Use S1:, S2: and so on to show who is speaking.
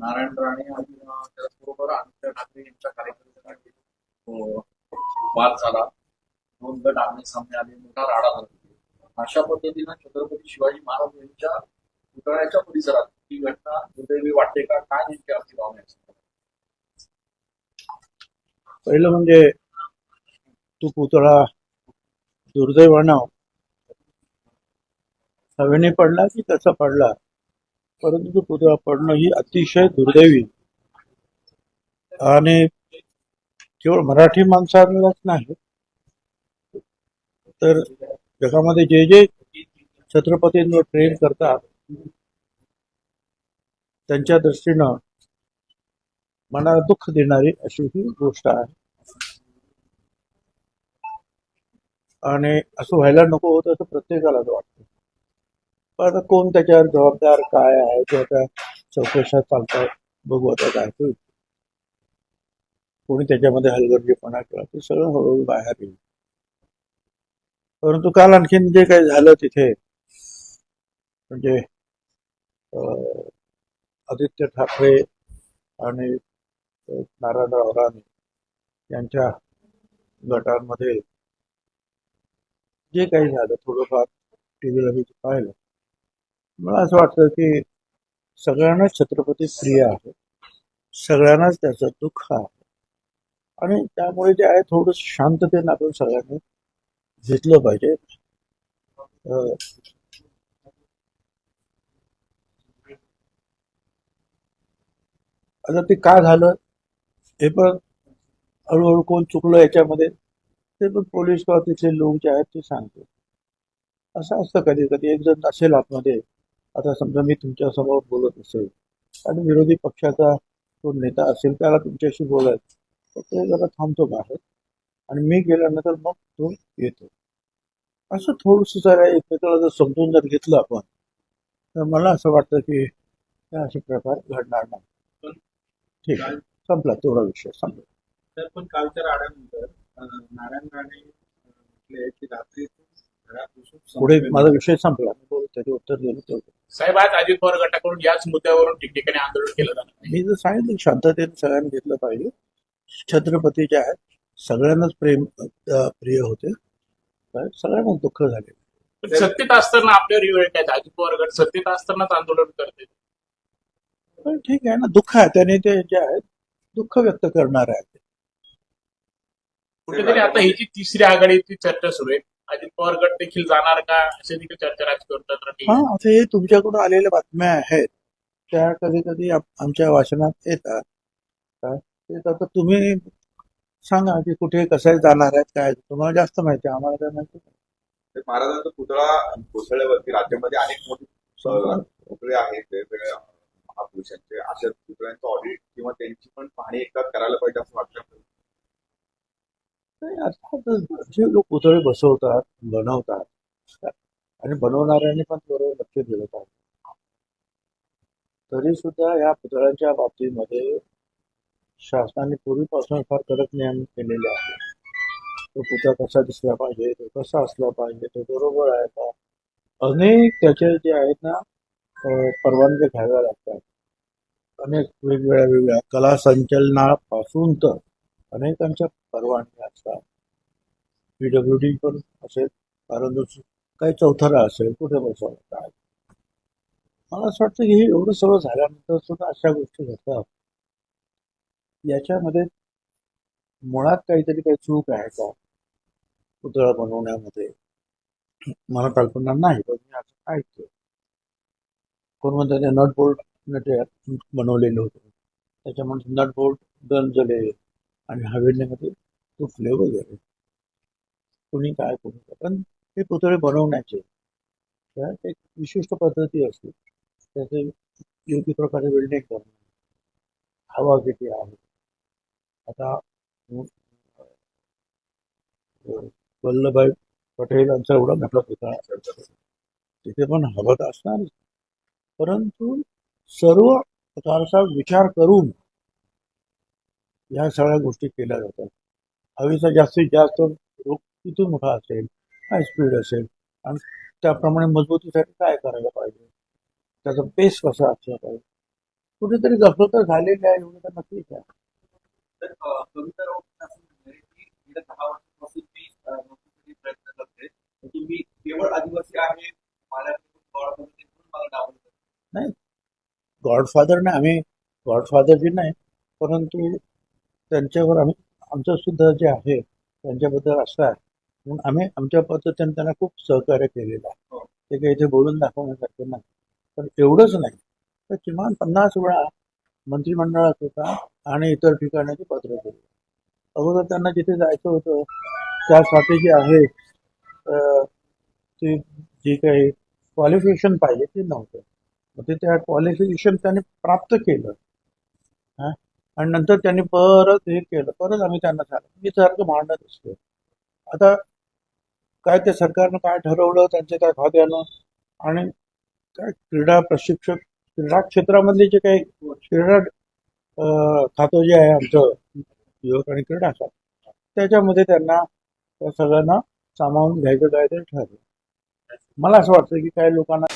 S1: नारायण राणे आणि त्याचबरोबर आदित्य ठाकरे यांच्या कार्यकर्त्यांमध्ये वाद झाला. दोन गट आमने सामने आले मोठा राडा झाला. अशा पद्धतीनं छत्रपती शिवाजी महाराज यांच्या पुतळ्याच्या परिसरात ही घटना दुर्दैवी वाटते का? काय नेमकी आपली भावना
S2: पहिलं म्हणजे तो पुतळा दुर्दैवानं हवेने पडला की त्याचा पडला? परंतु पुतळा पडणं ही अतिशय दुर्दैवी. आणि केवळ मराठी माणसालाच नाही तर जगामध्ये जे जे छत्रपतींवर प्रेम करतात त्यांच्या दृष्टीनं मनाला दुःख देणारी अशी ही गोष्ट आहे. आणि असं व्हायला नको होतं असं प्रत्येकालाच वाटतं. पण आता कोण त्याच्यावर जबाबदार काय आहे? ते आता चौकशा चालतात बघू आता काय होईल. कोणी त्याच्यामध्ये हलगर्जीपणा केला ते सगळं हळूहळू बाहेर येईल. परंतु काल आणखीन जे काही झालं तिथे म्हणजे अं, आदित्य ठाकरे आणि नारायणराव राणे यांच्या गटांमध्ये जे काही झालं थोडंफार टी व्हीला मी पाहिलं. मला असं वाटतं की सगळ्यांनाच छत्रपती प्रिय आहे. सगळ्यांनाच त्याचं दुःख आहे. आणि त्यामुळे जे आहे थोडं शांततेनं आपण सगळ्यांनी घेतलं पाहिजे. आता ते का झालं? हे पण हळूहळू कोण चुकलं याच्यामध्ये? ते पण पोलीस किंवा तिथले लोक जे आहेत ते सांगते असं असतं कधी कधी एक जण नसेल आतमध्ये आता समजा मी तुमच्यासमोर बोलत असेल आणि विरोधी पक्षाचा तो नेता असेल त्याला तुमच्याशी बोलायचं तर ते जरा थांबतो बाहेर. आणि मी गेल्यानंतर मग तो येतो. असं थोडस जरा एकमेकाला जर समजून जर घेतलं आपण तर मला असं वाटतं की असे प्रकार घडणार नाही. ठीक आहे. संपला तेवढा विषय संपला.
S3: तर पण कालच्या अं, नारायण राणे म्हटले की रात्री
S2: पुढे माझा विषय संपला. त्याचे उत्तर दिलं तेवढं.
S1: साहेब आज अजित पवार गटाकडून याच मुद्द्यावरून ठिकठिकाणी आंदोलन केलं जाणार आहे.
S2: मी जर सांगितलं की शांततेने सगळ्यांनी घेतलं पाहिजे. छत्रपती जे आहेत सगळ्यांनाच प्रेम अं, प्रिय होते. सगळ्यांनाच दुःख झाले
S1: पण सत्तेत असताना आपल्यावर ही वेळ काय अजित पवार गट सत्तेत असतानाच आंदोलन करते.
S2: पण ठीक आहे ना दुःख आहे. त्याने ते जे आहेत दुःख व्यक्त करणार आहेत.
S1: कुठेतरी आता ही जी तिसरी आघाडीची चर्चा सुरू आहे अजित पवार गट देखील जाणार का? असे देखील चर्चा राजकारणात
S2: हा आता हे तुमच्याकडून आलेल्या बातम्या आहेत. त्या कधी कधी आमच्या वाचनात येतात. ते आता तुम्ही सांगा की कुठे कसं जाणार आहेत काय? तुम्हाला जास्त माहिती आहे आम्हाला काय माहिती
S4: महाराजांचा पुतळा कोसळल्यावरती राज्यामध्ये अनेक मोठे पुतळे आहेत. वेगवेगळ्या महापुरुषांचे अशा पुतळ्यांचं ऑडिट किंवा त्यांची पण पाहणी एकदा करायला पाहिजे असं वाटतं.
S2: नाही, जे लोक पुतळे बसवतात बनवतात आणि बनवणाऱ्यांनी पण बरोबर लक्ष दिलं पाहिजे. तरी सुद्धा या पुतळ्यांच्या बाबतीमध्ये शासनाने पूर्वीपासून फार कडक नियम केलेले आहेत. तो पुतळा कसा दिसला पाहिजे तो कसा असला पाहिजे तो बरोबर आहे का? अनेक त्याचे जे आहेत ना परवानगी घ्याव्या लागतात. अनेक वेगवेगळ्या वेगळ्या कला संचलनापासून तर अनेकांच्या परवानग्या असतात. पीडब्ल्यू डी पण असेल कारण दुसरं काही चौथरा असेल कुठे बसवलं काय? मला असं वाटतं की हे एवढं सगळं झाल्यानंतर सुद्धा अशा गोष्टी घडतात. याच्यामध्ये मुळात काहीतरी काही चूक आहे का? पुतळा बनवण्यामध्ये. मला कल्पना नाही पण मी असं ऐकतो कोण म्हणतात ते नट बोल्ट ते बनवलेले होते. त्याच्यामुळे नट बोल्ट गंजले आणि हवेलीमध्ये फ्लेवर वगैरे कोणी काय करू पण ते पुतळे बनवण्याचे एक विशिष्ट पद्धती असते. त्याचे योग्य प्रकारे वेल्डिंग करणे. हवा किती आहे? आता वल्लभभाई पटेल यांचा एवढा मोठा पुतळा तिथे पण हवत असणार परंतु सर्व प्रकारचा विचार करून या सगळ्या गोष्टी केल्या जातात. हवेचा जास्तीत जास्त रोग किती मोठा असेल काय स्पीड असेल आणि त्याप्रमाणे मजबूतीसाठी काय करायला पाहिजे? त्याचा पेस कसा असला पाहिजे? कुठेतरी गफलत झालेली आहे एवढं तर नक्कीच आहे.
S4: तर अ, कविता राऊत असं म्हणते की गेल्या दहा वर्षापासून मी अ, नोकरीसाठी प्रयत्न करते. की मी केवळ आदिवासी आहे माझ्याकडे म्हणून मला डावललं.
S2: गॉडफादरने आम्ही गॉडफादरजी नाही परंतु त्यांच्यावर आम्ही आमचं सुद्धा जे आहे त्यांच्याबद्दल असं आहे. म्हणून आम्ही आमच्या पद्धतीने त्यांना खूप सहकार्य केलेलं आहे. ते काही इथे बोलून दाखवण्यासारखं नाही. पण एवढंच नाही. तर किमान पन्नास वेळा मंत्रिमंडळात होता आणि इतर ठिकाणी ते पत्र केलं. अगोदर त्यांना जिथे जायचं होतं त्यासाठी जे आहे ते जे काही क्वालिफिकेशन पाहिजे ते नव्हतं. मग ते त्या क्वालिफिकेशन त्यांनी प्राप्त केलं. हा? आणि नंतर त्यांनी परत हे केलं परत आम्ही त्यांना सांगितलं मी सारखं भांडत असतो. आता काय ते सरकारनं काय ठरवलं त्यांचे काय खात्यानं आणि काय क्रीडा प्रशिक्षक क्रीडा क्षेत्रामधले जे काही क्रीडा खातं जे आहे आमचं युवक आणि क्रीडा खातं त्याच्यामध्ये त्यांना त्या सगळ्यांना सामावून घ्यायचं काय ते ठरलं. मला असं वाटतं की काही लोकांना